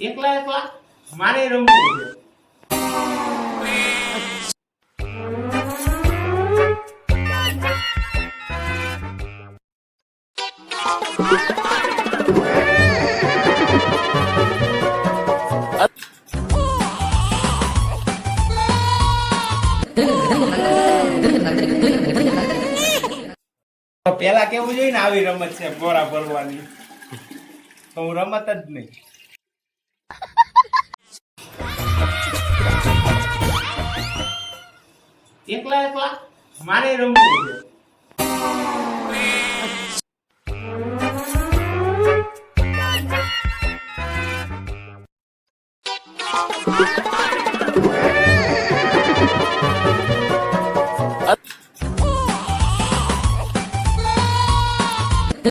એકલા એકલા મારે રમવું પેલા કેવું જોઈએ ને આવી રમત છે ગોરા ભરવાની? તો હું રમત જ નહીં. एकला एकला मारे रंगू Bye.